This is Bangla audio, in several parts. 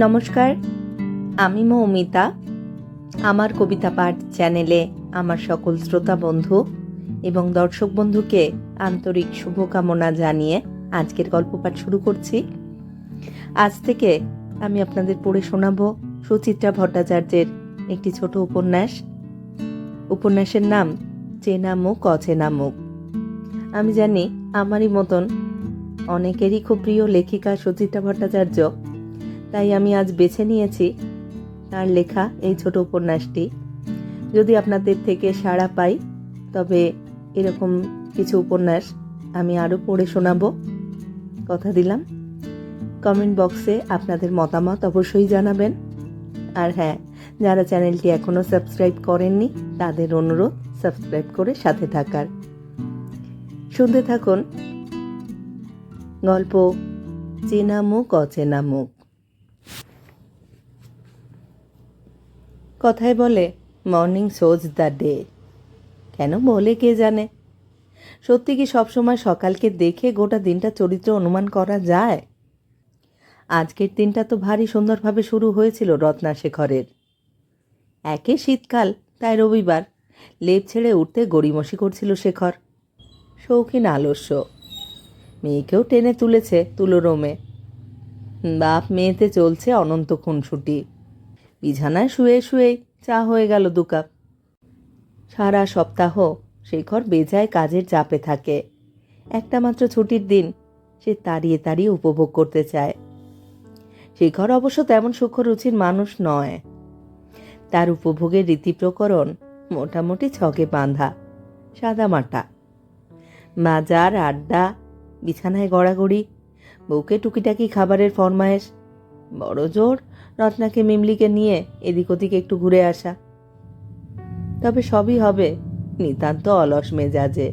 নমস্কার, আমি মৌমিতা। আমার কবিতা পাঠ চ্যানেলে আমার সকল শ্রোতা বন্ধু এবং দর্শক বন্ধুকে আন্তরিক শুভকামনা জানিয়ে আজকের গল্প পাঠ শুরু করছি। আজ থেকে আমি আপনাদের পড়ে শোনাবো সুচিত্রা ভট্টাচার্যের একটি ছোট উপন্যাস। উপন্যাসের নাম, চেনা মুখ, অচেনা মুখ। আমি জানি, আমারই মতন অনেকেরই খুব প্রিয় লেখিকা সুচিত্রা ভট্টাচার্য তাই আমি আজ বেছে নিয়েছি তার লেখা এই ছোট উপন্যাসটি। যদি আপনাদের থেকে সাড়া পাই, তবে এরকম কিছু উপন্যাস আমি আরও পড়ে শোনাবো। কথা দিলাম। কমেন্ট বক্সে আপনাদের মতামত অবশ্যই জানাবেন। আর হ্যাঁ যারা চ্যানেলটি এখনও সাবস্ক্রাইব করেননি, তাদের অনুরোধ সাবস্ক্রাইব করে সাথে থাকার। শুনতে থাকুন। গল্প চেনা মুখ অচেনা মুখ কথায় বলে মর্নিং সোজ দ্য ডে কেন বলে কে জানে? সত্যি কি সবসময় সকালকে দেখে গোটা দিনটা চরিত্র অনুমান করা যায়? আজকের দিনটা তো ভারী সুন্দরভাবে শুরু হয়েছিল রত্নাশেখরের একে শীতকাল, তাই রবিবার। লেপ ছেড়ে উঠতে গড়িমসি করছিল শেখর। শৌখিন আলস্য। মেয়েকেও টেনে তুলেছে তুলোরোমে। বাপ মেয়েতে চলছে অনন্ত খুনসুটি। বিছানায় শুয়ে শুয়েই চা হয়ে গেল দু কাপ। সারা সপ্তাহ শেখর বেজায় কাজের চাপে থাকে। একটা মাত্র ছুটির দিন সে তাড়িয়ে তাড়িয়ে উপভোগ করতে চায়। শেখর অবশ্য তেমন সূক্ষ্ম রুচির মানুষ নয়। তার উপভোগের রীতি প্রকরণ মোটামুটি ছকে বাঁধা সাদামাটা বাজার আড্ডা, বিছানায় গড়াগড়ি, বউকে টুকিটাকি খাবারের ফরমায়েশ বড় জোর রত্নাকে মিমলিকে নিয়ে এদিক ওদিক একটু ঘুরে আসা। তবে সবই হবে নিতান্ত অলস মেজাজে,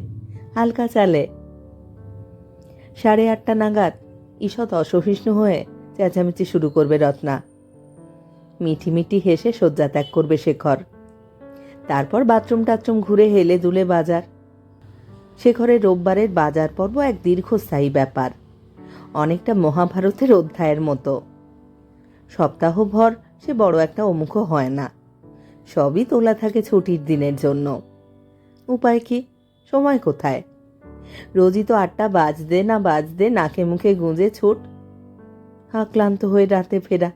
হালকা চালে। সাড়ে আটটা নাগাদ ঈষৎ অসহিষ্ণু হয়ে চেঁচামেচি শুরু করবে রত্না। মিঠি মিঠি হেসে শয্যা ত্যাগ করবে শেখর। তারপর বাথরুম টাথরুম ঘুরে হেলে দুলে বাজার। শেখরের রোববারের বাজার পর্ব এক দীর্ঘস্থায়ী ব্যাপার, অনেকটা মহাভারতের অধ্যায়ের মতো। সপ্তাহভর সে বড় একটা অমুখ হয় না। সবই তোলা থাকে ছুটির দিনের জন্য। উপায় কি? সময় কোথায়? রোজই তো আটটা বাজদে না বাজদে নাকে মুখে গুঁজে ছুট। ক্লান্ত হয়ে রাতে ফেরা।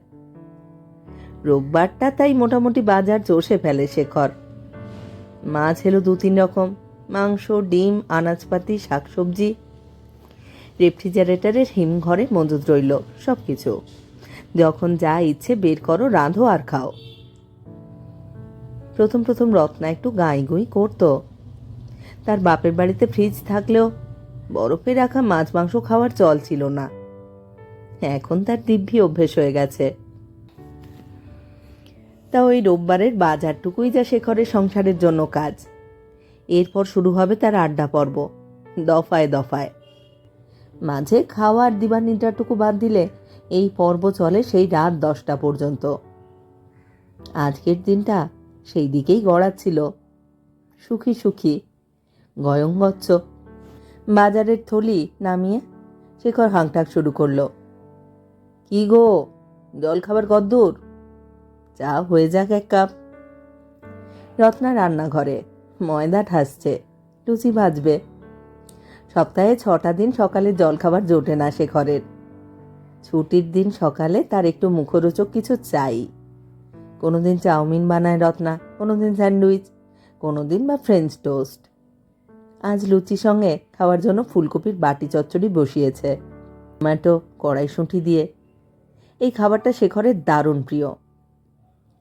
রোববারটা তাই মোটামুটি বাজার চষে ফেলে শেখর। মাছ এলো দু তিন রকম, মাংস, ডিম, আনাজপাতি, শাকসবজি। রেফ্রিজারেটরের হিমঘরে মজুদ রইল সব কিছু যখন যা ইচ্ছে বের করো, রাঁধো আর খাও। প্রথম প্রথম রত্না একটু গাঁই গুঁই করতো। তার বাপের বাড়িতে ফ্রিজ থাকলেও বরফে রাখা মাছ মাংস খাওয়ার চল ছিল না। এখন তার দিব্যি অভ্যেস হয়ে গেছে। তা ওই রোববারের বাজারটুকুই যা শেখরের সংসারের জন্য কাজ। এরপর শুরু হবে তার আড্ডা পর্ব, দফায় দফায়। মাঝে খাওয়ার দিবার নিদ্রাটুকু বাদ দিলে এই পর্ব চলে সেই রাত দশটা পর্যন্ত। আজকের দিনটা সেই দিকেই গড়াচ্ছিল। সুখী সুখী। গয়ঙ্গচ্ছ বাজারের থলি নামিয়ে শেখর হাংটাক শুরু করল। কি গো, জল খাবার কদ্দূর? চা হয়ে যাক এক কাপ। রত্না রান্নাঘরে, ময়দা ঠাসছে, লুচি ভাজবে। সপ্তাহে ছটা দিন সকালে জলখাবার জোটে না শেখরের। ছুটির দিন সকালে তার একটু মুখরোচক কিছু চাই। কোনোদিন চাউমিন বানায় রত্না, কোনোদিন স্যান্ডউইচ, কোনোদিন বা ফ্রেঞ্চ টোস্ট। আজ লুচি সঙ্গে খাওয়ার জন্য ফুলকপির বাটি চচ্চড়ি বসিয়েছে। টমেটো কড়াইশুঁটি দিয়ে। এই খাবারটা শেখরের দারুণ প্রিয়।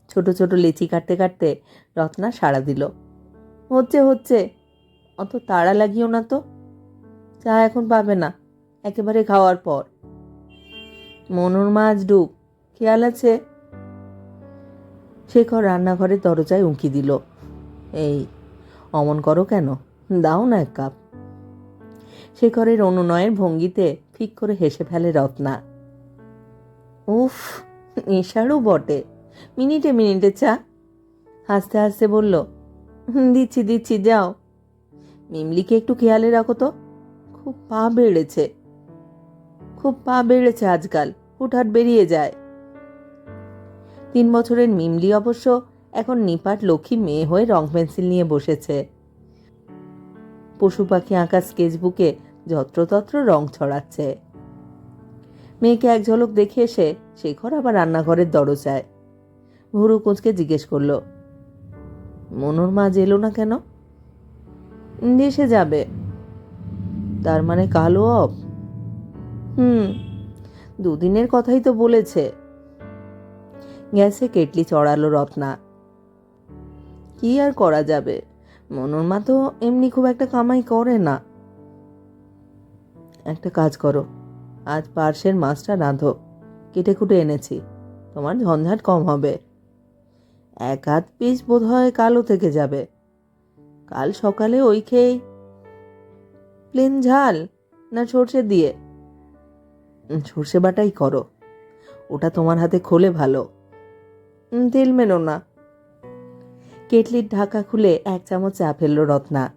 ছোট ছোট লেচি কাটতে কাটতে রত্না সাড়া দিল। হচ্ছে হচ্ছে, অত তাড়া লাগিও না তো। চা এখন পাবে না, একেবারে খাওয়ার পর। মনুর মাছ ডুব। খেয়াল আছে? শেখর রান্নাঘরের দরজায় উঁকি দিল। এই, অমন করো কেন? দাও না এক কাপ। শেখরের অনুনয়ের ভঙ্গিতে ফিক করে হেসে ফেলে রত্না। উফ, নেশারও বটে। মিনিটে মিনিটে চা। হাসতে হাসতে বলল, দিচ্ছি দিচ্ছি, যাও। মিমলিকে একটু খেয়ালে রাখো তো। খুব পা বেড়েছে। খুব পা বেড়েছে আজকাল। হুটহাট বেরিয়ে যায়। তিন বছরের মিমলি অবশ্য এখন নিপাট লক্ষ্মী মেয়ে হয়ে রং পেন্সিল নিয়ে বসেছে। পশু পাখি আঁকা স্কেচবুকে যত্রতত্র রং ছড়াচ্ছে। মেয়েকে এক ঝলক দেখে এসে শেখর আবার রান্নাঘরের দরজায়। ভুরু কুঁচকে জিজ্ঞেস করল, মনোর মা এলো না কেন? দেশে যাবে। তার মানে কালো অফ? হুম। দুদিনের কথাই তো বলেছে। গ্যাসে কেটলি চড়ালো রত্না। কি আর করা যাবে? মনোর মা তো এমনি খুব একটা কামাই করে না। একটা কাজ করো, আজ পার্সের মাছটা রাঁধো। কেটে কুটে এনেছি, তোমার ঝঞ্ঝাট কম হবে। এক হাত পিস বোধ হয় কালো থেকে যাবে। কাল সকালে ওই খেয়েই, প্লেন ঝাল না সর্ষে দিয়ে? সর্ষে বাটাই করো। ওটা তোমার হাতে খোলে ভালো। তেল মেনো না। কেটলির ঢাকা খুলে এক চামচ চা ফেলল রত্না।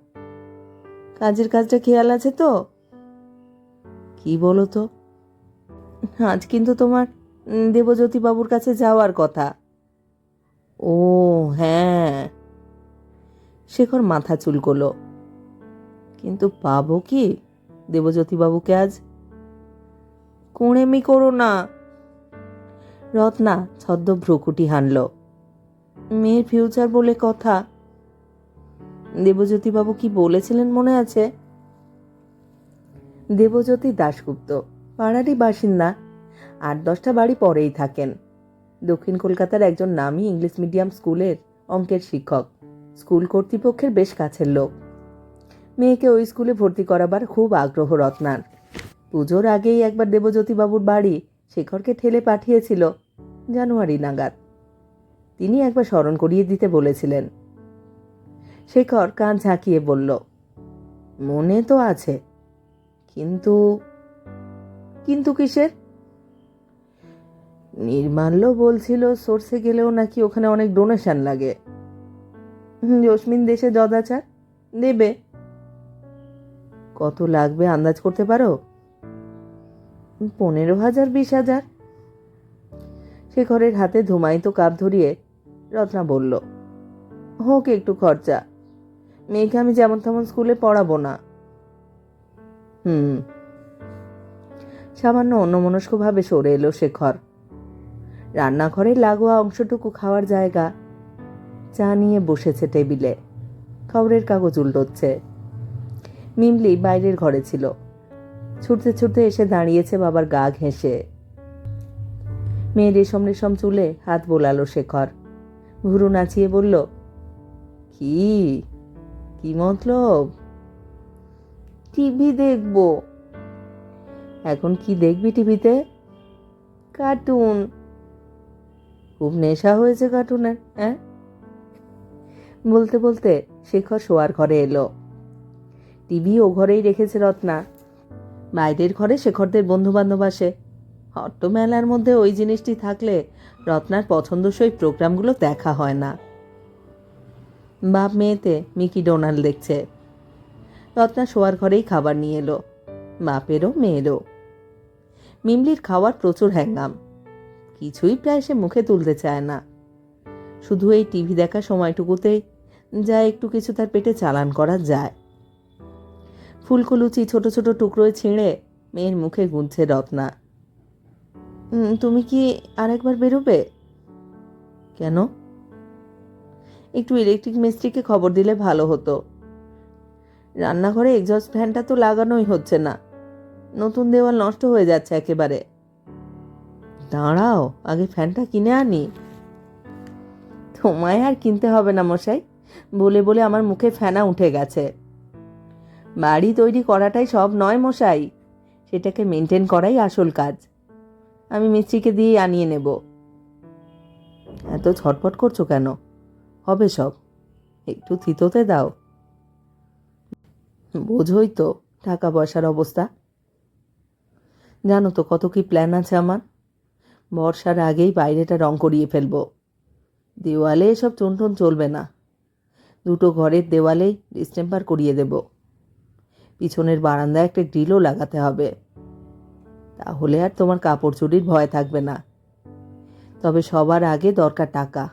কাজের কাজটা খেয়াল আছে তো? কি বলো তো? আজ কিন্তু তোমার উম, দেবজ্যোতি বাবুর কাছে যাওয়ার কথা। ও হ্যাঁ। শেখর মাথা চুলকোলো। কিন্তু পাবো কি? দেবজ্যোতি বাবুকে আজ কুঁড়েমি করো না। রত্না ছদ্ম ভ্রুকুটি হানল। মেয়ের ফিউচার বলে কথা। দেবজ্যোতি বাবু কি বলেছিলেন মনে আছে? দেবজ্যোতি দাশগুপ্ত, পাড়ারই বাসিন্দা। আট দশটা বাড়ি পরেই থাকেন। দক্ষিণ কলকাতার একজন নামী ইংলিশ মিডিয়াম স্কুলের অঙ্কের শিক্ষক। স্কুল কর্তৃপক্ষের বেশ কাছের লোক। মেয়েকে ওই স্কুলে ভর্তি করাবার খুব আগ্রহ রত্নার। পুজোর আগেই একবার দেবজ্যোতিবাবুর বাড়ি শেখরকে ঠেলে পাঠিয়েছিল জানুয়ারি নাগাদ। তিনি একবার স্মরণ করিয়ে দিতে বলেছিলেন। শেখর কান ঝাঁকিয়ে বলল, মনে তো আছে, কিন্তু কিন্তু কিসের? নির্মাল্য বলছিল সোর্সে গেলেও নাকি ওখানে অনেক ডোনেশন লাগে। জসমিন দেশে যদাচার দেবে। কত লাগবে আন্দাজ করতে পারো? পনেরো হাজার, বিশ হাজার। শেখরের হাতে ধুমায়িত কাপ ধরিয়ে রত্না বলল, হোক একটু খরচা। মেয়েকে আমি যেমন তেমন স্কুলে পড়াবো না। হুম। সামান্য অন্যমনস্কভাবে সরে এলো শেখর রান্নাঘরের লাগোয়া অংশটুকু খাওয়ার জায়গা, চা নিয়ে বসেছে টেবিলে। খবরের কাগজ উল্টোচ্ছে। মিমলি বাইরের ঘরে ছিল। ছুটতে ছুটতে এসে দাঁড়িয়েছে বাবার গা ঘেঁষে। মেয়ে রেশম রেশম চুলে হাত বোলালো শেখর। ভুরু নাচিয়ে বলল, কি? কি মতলব? টিভি দেখব। এখন কি দেখবি টিভিতে? কার্টুন। খুব নেশা হয়েছে কার্টুনের হ্যাঁ বলতে বলতে শেখর শোয়ার ঘরে এলো। টিভি ও ঘরেই রেখেছে রত্না। বাইরের ঘরে শেখরদের বন্ধু বান্ধব আসে। হট্ট মেলার মধ্যে ওই জিনিসটি থাকলে রত্নার পছন্দসই প্রোগ্রামগুলো দেখা হয় না। বাপ মেয়েতে মিকি ডোনাল্ড দেখছে। রত্না শোয়ার ঘরেই খাবার নিয়ে এলো। বাপেরও মেয়েরও। মিমলির খাওয়ার প্রচুর হ্যাঙ্গাম। কিছুই প্রায় সে মুখে তুলতে চায় না। শুধু এই টিভি দেখা সময়টুকুতেই যা একটু কিছু তার পেটে চালান করা যায়। ফুলকো লুচি ছোট ছোট টুকরোয় ছিঁড়ে মেয়ের মুখে গুনছে রত্না। তুমি কি আরেকবার বেরোবে? কেন? একটু ইলেকট্রিক মিস্ত্রিকে খবর দিলে ভালো হতো। রান্নাঘরে এক্সস্ট ফ্যানটা তো লাগানোই হচ্ছে না। নতুন দেওয়াল নষ্ট হয়ে যাচ্ছে একেবারে। দাঁড়াও, আগে ফ্যানটা কিনে আনি। তোমায় আর কিনতে হবে না মশাই। বলে বলে আমার মুখে ফেনা উঠে গেছে। বাড়ি তৈরি করাটাই সব নয় মশাই, সেটাকে মেনটেন করাই আসল কাজ। আমি মিস্ত্রিকে দিয়ে আনিয়ে নেব। এত ছটফট করছ কেন? হবে সব। একটু থিতোতে দাও। বোঝই তো টাকা পয়সার অবস্থা। জানো তো কত কি প্ল্যান আছে আমার? বর্ষার আগেই বাইরেটা রং করিয়ে ফেলব। দেওয়ালে এসব টুনটুন চলবে না। দুটো ঘরের দেওয়ালেই ডিস্টেম্পার করিয়ে দেব। পিছনের বারান্দায় একটা গ্রিলও লাগাতে হবে। তাহলে আর তোমার কাপড় চুরির ভয় থাকবে না। তবে সবার আগে দরকার টাকা।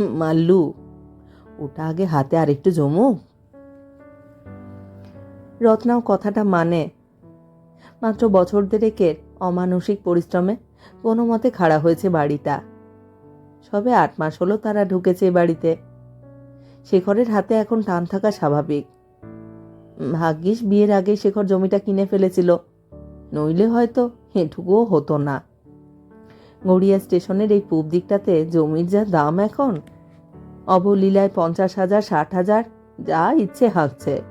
মাল্লু, ওটা আগে হাতে আরেকটু জমুক রত্নাও কথাটা মানে। মাত্র বছর দেড়েকের অমানসিক পরিশ্রমে কোনো মতে খাড়া হয়েছে বাড়িটা। সবে আট মাস হলো তারা ঢুকেছে বাড়িতে। শেখরের হাতে এখন টান থাকা স্বাভাবিক। ভাগ্যিস বিয়ের আগে শেখর জমিটা কিনে ফেলেছিল। নইলে হয়তো এটুকুও হতো না। গড়িয়া স্টেশনের এই পূব দিকটাতে জমির যা দাম এখন, অবলীলায় পঞ্চাশ হাজার, ষাট হাজার, যা ইচ্ছে হাঁকছে।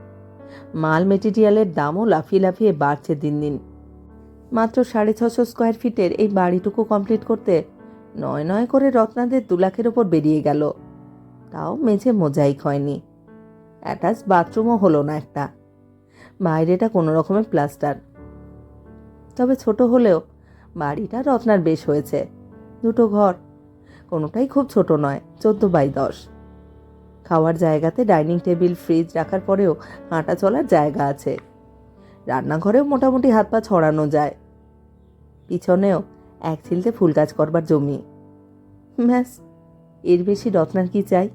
মাল মেটেরিয়ালের দামও লাফিয়ে লাফিয়ে বাড়ছে দিন দিন। মাত্র সাড়ে ছশো স্কোয়ার ফিটের এই বাড়িটুকু কমপ্লিট করতে নয় নয় করে রত্নাদের দু লাখের ওপর বেরিয়ে গেল। তাও মেঝে মোজাইক হয়নি। অ্যাটাচ বাথরুমও হলো না একটা। বাইরেটা কোনো রকমের প্লাস্টার। তবে ছোট হলেও বাড়িটা রত্নার বেশ হয়েছে। দুটো ঘর। কোনোটাই খুব ছোট নয়, চোদ্দ বাই দশ। খাওয়ার জায়গাতে ডাইনিং টেবিল, ফ্রিজ রাখার পরেও হাঁটা চলার জায়গা আছে। রান্নাঘরেও মোটামুটি হাত পা ছড়ানো যায়। পিছনেও এক ছিলতে ফুল গাছ করবার জমি। ব্যাস, এর বেশি রত্নার কি চাই?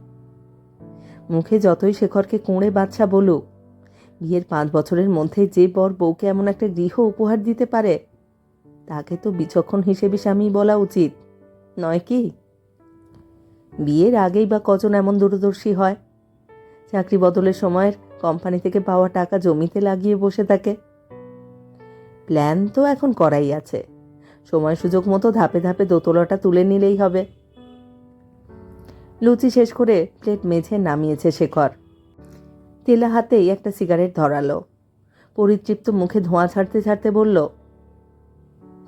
মুখে যতই শেখরকে কুঁড়ে বাচ্চা বলুক, বিয়ের পাঁচ বছরের মধ্যে যে বর বউকে এমন একটা গৃহ উপহার দিতে পারে, তাকে তো বিচক্ষণ হিসেবে স্বামী বলা উচিত, নয় কি? বিয়ের আগেই বা কজন এমন দূরদর্শী হয়? চাকরি বদলের সময়ের কোম্পানি থেকে পাওয়া টাকা জমিতে লাগিয়ে বসে থাকে। প্ল্যান তো এখন করাই আছে। সময় সুযোগ মতো ধাপে ধাপে দোতলাটা তুলে নিলেই হবে। লুচি শেষ করে প্লেট মেঝে নামিয়েছে শেখর। তেলা হাতেই একটা সিগারেট ধরালো। পরিতৃপ্ত মুখে ধোঁয়া ছাড়তে ছাড়তে বলল,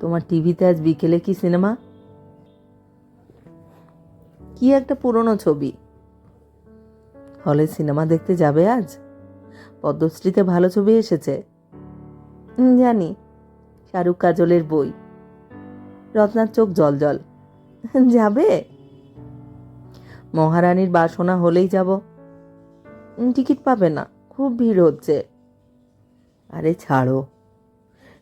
তোমার টিভিতে আজ বিকেলে কি সিনেমা? কি একটা পুরনো ছবি। হলে সিনেমা দেখতে যাবে আজ? পদ্মশ্রীতে ভালো ছবি এসেছে। জানি। শাহরুখ কাজলের বই। রত্নার চোখ জল জল যাবে? মহারানীর বাসনা হলেই যাব। টিকিট পাবে না, খুব ভিড় হচ্ছে। আরে ছাড়ো।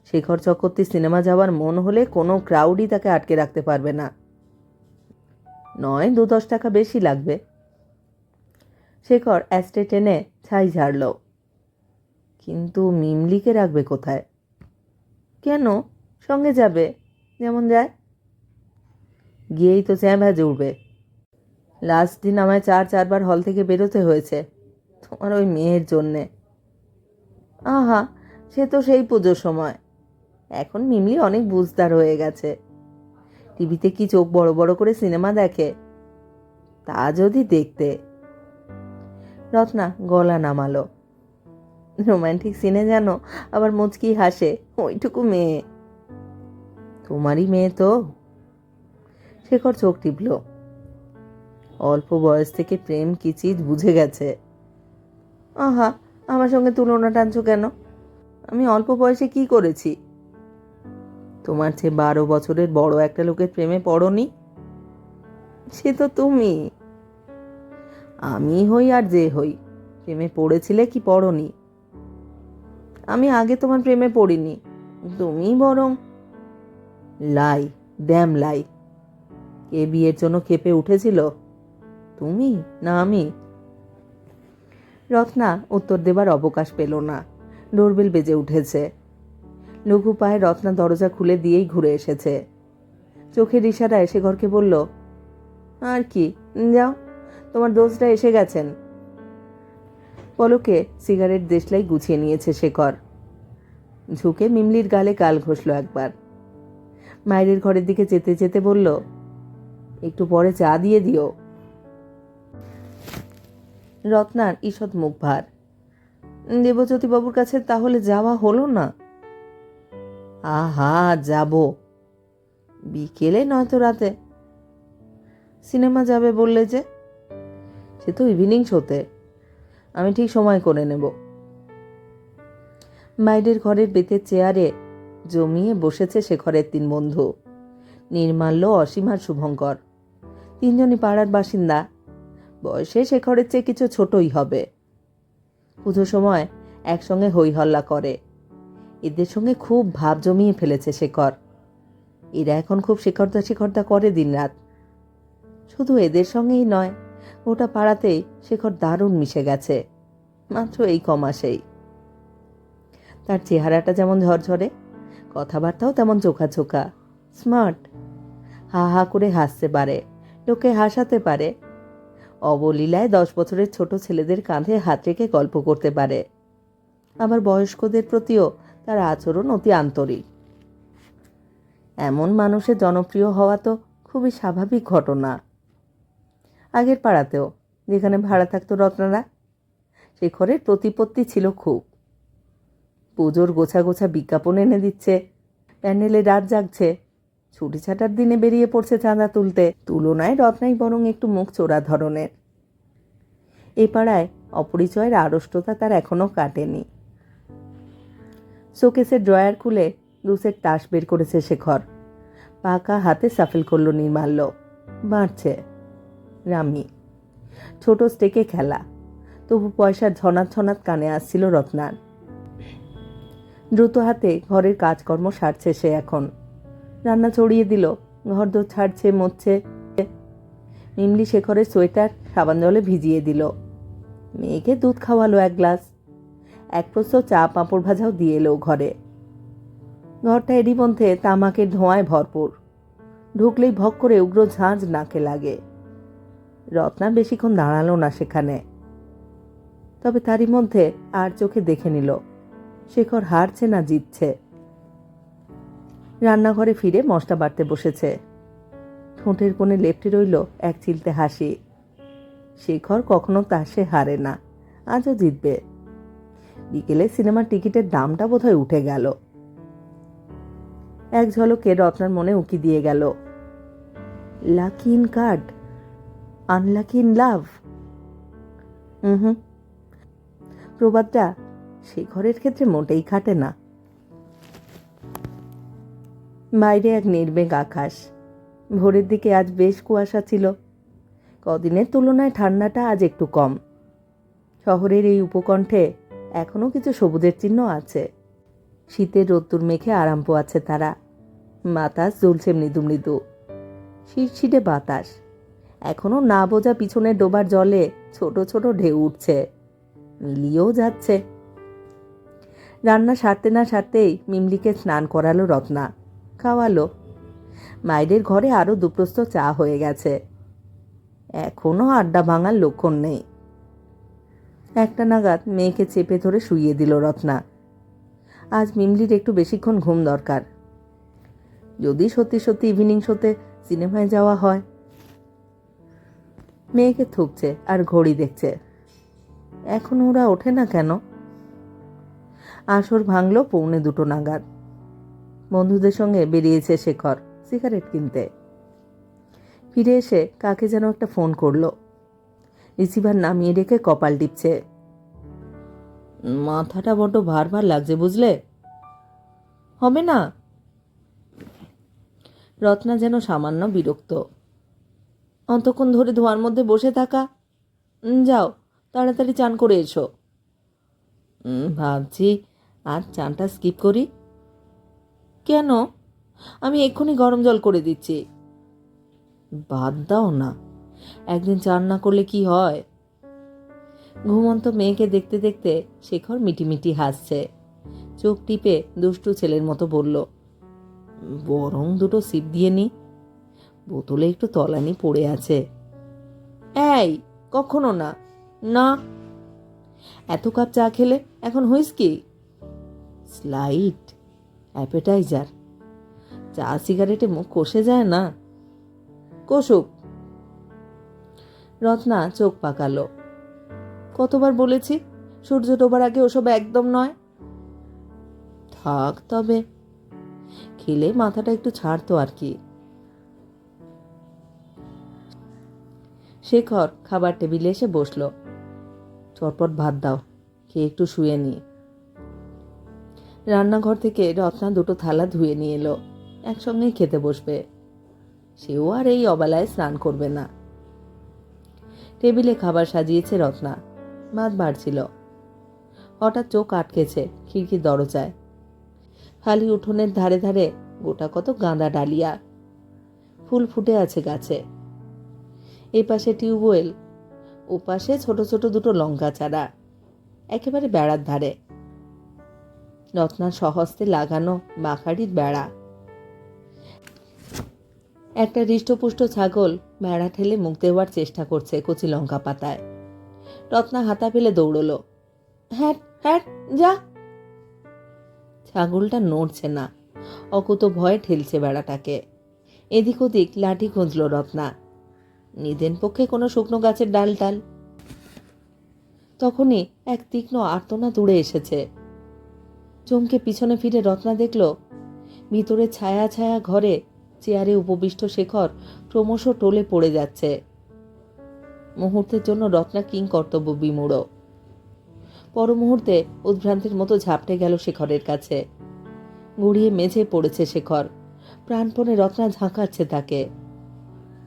শেখর চক্রবর্তী সিনেমা যাওয়ার মন হলে কোনো ক্রাউডই তাকে আটকে রাখতে পারবে না। নয়, দু দশ টাকা বেশি লাগবে। শেখর অ্যাস্টে টেনে ছাই ঝাড়ল। কিন্তু মিমলিকে রাখবে কোথায়? কেন? সঙ্গে যাবে, যেমন যায়। গিয়েই তো চ্যাঁ ভ্যাজে উঠবে লাস্ট দিন আমায় চার, চারবার হল থেকে বেরোতে হয়েছে। তোমার ওই মেয়ের জন্যে। আহা, সে তো সেই পুজোর সময়। এখন মিমলি অনেক বুঝদার হয়ে গেছে। টিভিতে কি চোখ বড় বড় করে সিনেমা দেখে? তা যদি দেখতে। রত্না গলা নামালো। রোম্যান্টিক সিনে যেন আবার মুচকি হাসে, ওইটুকু মেয়ে। তোমারই মেয়ে তো? শেখর চোখ টিপল। অল্প বয়স থেকে প্রেম কি চিজ বুঝে গেছে। আহা, আমার সঙ্গে তুলনা টানছো কেন? আমি অল্প বয়সে কি করেছি? তোমার চেয়ে বারো বছরের বড় একটা লোকের প্রেমে পড়নি? সে তো তুমি। আমি হই আর যে হই, প্রেমে পড়েছিলে কি পড়নি? আমি আগে তোমার প্রেমে পড়িনি, তুমি বরং লাই ড্যাম লাই। কে বিয়ের জন্য খেপে উঠেছিল? তুমি না আমি? রত্না উত্তর দেবার অবকাশ পেল না। ডোরবেল বেজে উঠেছে। লঘু পায়ে রত্না দরজা খুলে দিয়েই ঘুরে এসেছে। চোখের ইশারায় এসে ঘরকে বলল, আর কি, যাও, তোমার দোষটা এসে গেছেন। পলকে সিগারেট দেশলাই গুছিয়ে নিয়েছে শেখর। ঝুঁকে মিমলির গালে গাল ঘষল একবার। মায়ের ঘরের দিকে যেতে যেতে বলল, একটু পরে চা দিয়ে দিও। রত্নার ঈষৎ মুখ ভার। দেবজ্যোতি বাবুর কাছে তাহলে যাওয়া হলো না? আহা, যাব। বিকেলে নয়তো রাতে। সিনেমা যাবে বললে যে? সে তো ইভিনিং শোতে। আমি ঠিক সময় করে নেব। বাইরের ঘরের বেতের চেয়ারে জমিয়ে বসেছে শেখরের তিন বন্ধু। নির্মাল্য অসীম আর শুভঙ্কর। তিনজনই পাড়ার বাসিন্দা। বয়সে শেখরের চেয়ে কিছু ছোটই হবে। পুজো সময় একসঙ্গে হই হল্লা করে। এদের সঙ্গে খুব ভাব জমিয়ে ফেলেছে শেখর। এরা এখন খুব শেখরদা শেখরদা করে দিনরাত। শুধু এদের সঙ্গেই নয়, গোটা পাড়াতেই শেখর দারুণ মিশে গেছে, মাত্র এই কমাসেই। তার চেহারাটা যেমন ঝরঝরে, কথাবার্তাও তেমন চোখা চোখা স্মার্ট। হা হা করে হাসতে পারে, লোকে হাসাতে পারে অবলীলায় দশ বছরের ছোট ছেলেদের কাঁধে হাত রেখে গল্প করতে পারে। আবার বয়স্কদের প্রতিও তার আচরণ অতি আন্তরিক। এমন মানুষের জনপ্রিয় হওয়া তো খুবই স্বাভাবিক ঘটনা। আগের পাড়াতেও, যেখানে ভাড়া থাকতো রত্নারা শেখরের প্রতিপত্তি ছিল খুব। পুজোর গোছা গোছা বিজ্ঞাপন এনে দিচ্ছে, প্যান্ডেলে রাত জাগছে ছুটি ছাটার দিনে বেরিয়ে পড়ছে চাঁদা তুলতে। তুলনায় রত্নাই বরং একটু মুখ চোরা ধরনের। এ পাড়ায় অপরিচয়ের আড়ষ্টতা তার এখনও কাটেনি। শোকেসের ড্রয়ার খুলে দুসের তাস বের করেছে শেখর পাকা হাতে সাফেল করল নির্মাল্য। বাড়ছে রামি। ছোট স্টেকে খেলা। তবু পয়সার ঝনাত ঝনাত কানে আসছিল রত্নার। দ্রুত হাতে ঘরের কাজকর্ম সারছে সে এখন। রান্না ছড়িয়ে দিল। ঘর দোর ছাড়ছে, মরছে। মিমলি শেখরের সোয়েটার সাবান জলে ভিজিয়ে দিল। মেয়েকে দুধ খাওয়ালো এক গ্লাস। এক প্রস্ত চা পাঁপড় ভাজাও দিয়ে এলো ঘরে। ঘরটা এরই মধ্যে তামাকের ধোঁয়ায় ভরপুর। ঢুকলেই ভক করে উগ্র ঝাঁঝ নাকে লাগে। রত্না বেশিক্ষণ দাঁড়াল না সেখানে। তবে তারই মধ্যে আর চোখে দেখে নিল, শেখর হারছে না, জিতছে। রান্নাঘরে ফিরে মশলা বাড়তে বসেছে। ঠোঁটের কোণে লেপটে রইল এক চিলতে হাসি। শেখর কখনো তা সে হারে না, আজও জিতবে। বিকেলে সিনেমার টিকিটের দামটা বোধহয় উঠে গেল। এক ঝলকে রত্নার মনে উকি দিয়ে গেল। Lucky in card unlucky in love hmm প্রবাদটা শেখরের ক্ষেত্রে মোটেই খাটে না। বাইরে এক নির্মেঘ আকাশ। ভোরের দিকে আজ বেশ কুয়াশা ছিল। কদিনের তুলনায় ঠান্ডাটা আজ একটু কম। শহরের এই উপকণ্ঠে এখনও কিছু সবুজের চিহ্ন আছে। শীতের রোদ্দুর মেখে আরাম পোয়াচ্ছে তারা। বাতাস জ্বলছে মৃদু মৃদু। শিরশিরে বাতাস। এখনও না বোঝা পিছনে ডোবার জলে ছোট ছোট ঢেউ উঠছে। মিলিয়েও যাচ্ছে। রান্না সারতে না সারতেই মিমলিকে স্নান করালো রত্না। খাওয়ালো। মায়েদের ঘরে আরও দুপ্রস্ত চা হয়ে গেছে। এখনও আড্ডা ভাঙার লক্ষণ নেই। একটা নাগাদ মেয়েকে চেপে ধরে শুইয়ে দিল রত্না। আজ মিমলির একটু বেশিক্ষণ ঘুম দরকার। যদি সত্যি সত্যি ইভিনিং শোতে সিনেমায় যাওয়া হয়। মেয়েকে থুকছে আর ঘড়ি দেখছে। এখন ওরা ওঠে না কেন? আসর ভাঙল পৌনে দুটো নাগাদ। বন্ধুদের সঙ্গে বেরিয়েছে শেখর সিগারেট কিনতে। ফিরে এসে কাকে যেন একটা ফোন করল। রিসিভার নামিয়ে রেখে কপাল টিপছে। মাথাটা বড্ড ভার ভার লাগছে বুঝলে? হবে না। রত্না যেন সামান্য বিরক্ত। অতক্ষণ ধরে ধোয়ার মধ্যে বসে থাকা। যাও, তাড়াতাড়ি চান করে এসো। ভাবছি আর চানটা স্কিপ করি। কেন? আমি এক্ষুনি গরম জল করে দিচ্ছি। বাদ দাও না। একদিন চান না করলে কি হয়? ঘুমন্ত মেয়েকে দেখতে দেখতে শেখর মিটিমিটি হাসছে। চোখ টিপে দুষ্টু ছেলের মতো বলল, বরং দুটো সিপ দিয়ে নি। বোতলে একটু তলানি পড়ে আছে। এই, কখনো না। না। এত কাপ চা খেলে এখন হইস কি? Slight appetizer. চা সিগারেটে মুখ কষে যায় না? কষুক রত্না চোখ পাকালো। কতবার বলেছি, সূর্য ডোবার আগে ওসব একদম নয়। থাক তবে। খেলে মাথাটা একটু ছাড়তো আর কি। শেখর খাবার টেবিলে এসে বসল। চটপট ভাত দাও, খেয়ে একটু শুয়ে নি। রান্নাঘর থেকে রত্না দুটো থালা ধুয়ে নিয়ে এলো। একসঙ্গেই খেতে বসবে। সেও আর এই অবেলায় স্নান করবে না। টেবিলে খাবার সাজিয়েছে রত্না। ভাত বাড়ছিল। হঠাৎ চোখ আটকেছে খিড়কির দরজায়। খালি উঠোনের ধারে ধারে গোটা কত গাঁদা ডালিয়া। ফুল ফুটে আছে গাছে। এই পাশে টিউবওয়েল, ওপাশে ছোট ছোট দুটো লঙ্কা চারা। একেবারে বেড়ার ধারে। রত্নার সহস্তে লাগানো বাখারির বেড়া। একটা হৃষ্টপুষ্ট ছাগল বেড়া ঠেলে মুখ দেওয়ার চেষ্টা করছে কচি লঙ্কা পাতায়। রত্না হাতা ফেলে দৌড়লো। হ্যাঁ হ্যাঁ যা। ছাগলটা নড়ছে না। অকুত ভয়ে ঠেলছে বেড়াটাকে। এদিক ওদিক লাঠি খুঁজল রত্না। নিদেন পক্ষে কোনো শুকনো গাছের ডাল টাল তখনই এক তীক্ষ্ণ আর্তনা দূরে এসেছে। চমকে পিছনে ফিরে রত্না দেখল, ভিতরে ছায়া ছায়া ঘরে চেয়ারে উপবিষ্ট শেখর ক্রমশ টোলে পড়ে যাচ্ছে। মুহূর্তের জন্য রত্না কিং কর্তব্য বিমূঢ়। পর মুহূর্তে উদ্ভ্রান্তের মতো ঝাপটে গেল শেখরের কাছে। গুড়িয়ে মেঝে পড়েছে শেখর। প্রাণপণে রত্না ঝাঁকাচ্ছে তাকে।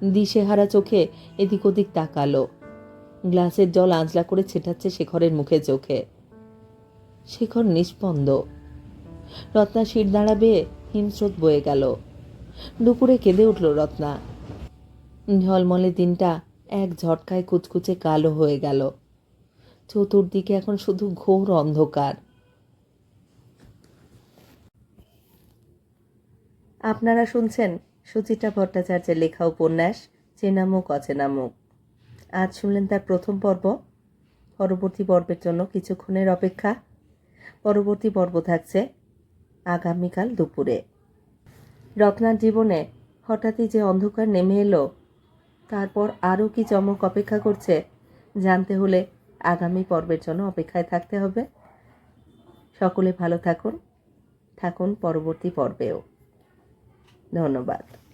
দিশেহারা চোখে এদিক ওদিক তাকালো। গ্লাসের জল আঁচলা করে ছেটাচ্ছে শেখরের মুখে চোখে। শেখর নিষ্পন্দ। রত্না শির দাঁড়াবে, হিমস্রোত বয়ে গেল। দুপুরে কেঁদে উঠল রত্না। ঝলমলে দিনটা এক ঝটকায় কুচকুচে কালো হয়ে গেল। চতুর্দিকে এখন শুধু ঘোর অন্ধকার। আপনারা শুনছেন সুচিত্রা ভট্টাচার্যের লেখা উপন্যাস, চেনামুখ, অচেনামুখ। আজ শুনলেন তার প্রথম পর্ব। পরবর্তী পর্বের জন্য কিছুক্ষণের অপেক্ষা। পরবর্তী পর্ব থাকছে আগামীকাল দুপুরে। রত্নার জীবনে হঠাৎই যে অন্ধকার নেমে এলো, তারপর আরও কি চমক অপেক্ষা করছে জানতে হলে আগামী পর্বের জন্য অপেক্ষায় থাকতে হবে। সকলে ভালো থাকুন থাকুন পরবর্তী পর্বেও। ধন্যবাদ।